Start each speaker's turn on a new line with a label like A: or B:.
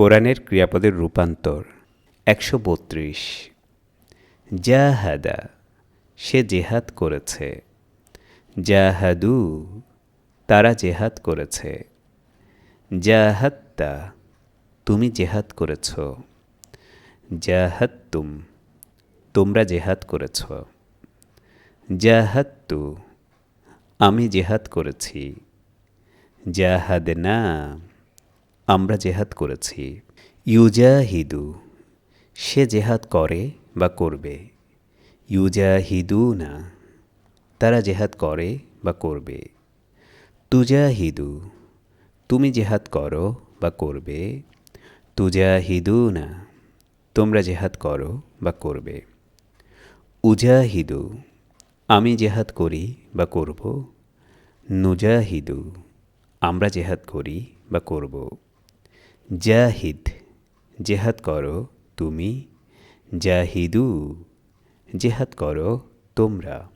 A: কোরআনের ক্রিয়াপদের রূপান্তর। একশো বত্রিশ। জাহাদা, সে জেহাদ করেছে। জাহাদু, তারা জেহাদ করেছে। জাহাত্তা তুমি জেহাদ করেছ। জাহাত্তুম তোমরা জেহাদ করেছ। জাহাত্তু আমি জেহাদ করেছি। জাহাদ না আমরা জেহাদ করেছি। ইউজাহিদু, সে জেহাদ করে বা করবে। ইউজাহিদু না তারা জেহাদ করে বা করবে। তুজাহিদু, তুমি জেহাদ করো বা করবে। তুজাহিদু না তোমরা জেহাদ করো বা করবে। উজাহিদু, আমি জেহাদ করি বা করব। নুজাহিদু, আমরা জেহাদ করি বা করব। জাহিদ জেহাদ করো তুমি জাহিদু জেহাদ করো তোমরা।